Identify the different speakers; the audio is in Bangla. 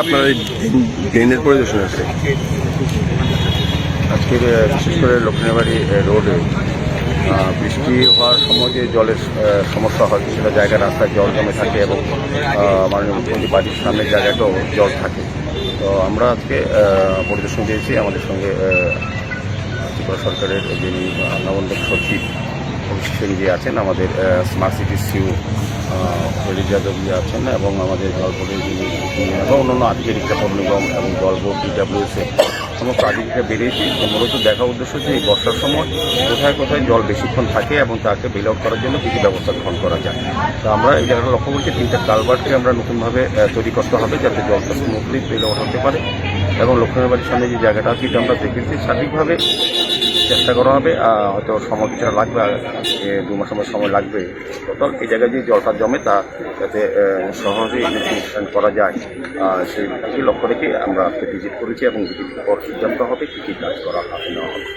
Speaker 1: আপনার ড্রেনের পরিদর্শন আছে। আজকের আহ, বিশেষ করে লক্ষ্মীবাড়ি রোডে বৃষ্টি হওয়ার সময় যে জলের সমস্যা হয় কিছুটা জায়গায় রাস্তায় জল জমে থাকে এবং মাননীয় মুখ্যমন্ত্রী বাড়ির সামনের জায়গাটাও জল থাকে। তো আমরা আজকে পরিদর্শন দিয়েছি। আমাদের সঙ্গে ত্রিপুরা সরকারের যিনি নবন্দক সচিব সেনজি আছেন, আমাদের স্মার্ট সিটি সিউ যাদবী আছেন এবং আমাদের জলপোর্টের যিনি এবং অন্যান্য আধিকারিকরা পৌর নিগম এবং জলবোর্ড ডিডাব্লিউএসএ সমস্ত বেরিয়েছি। তো মূলত দেখা উদ্দেশ্য যে এই বর্ষার সময় কোথায় কোথায় জল বেশিক্ষণ থাকে এবং তাকে বেল আউট করার জন্য কী কী ব্যবস্থা গ্রহণ করা যায়। তো আমরা এই জায়গাটা লক্ষ্য করছি, তিনটা কালভার্টকে আমরা নতুনভাবে তৈরি করতে হবে যাতে জলটা স্মুথলি বেল আউট হতে পারে। এবং লক্ষ্মীর বাড়ির সামনে যে জায়গাটা আছে, এটা আমরা দেখেছি। সঠিকভাবে চেষ্টা করা হবে হয়তো সময় কিছুটা লাগবে দু মাস সময় সময় লাগবে। টোটাল এই জায়গায় যদি জলটা জমে তা যাতে সহজেই করা যায় সেই লক্ষ্য রেখে আমরা আজকে ভিজিট করেছি এবং ভিজিট পর সিদ্ধান্ত হবে কী কী কাজ করা হবে না হবে।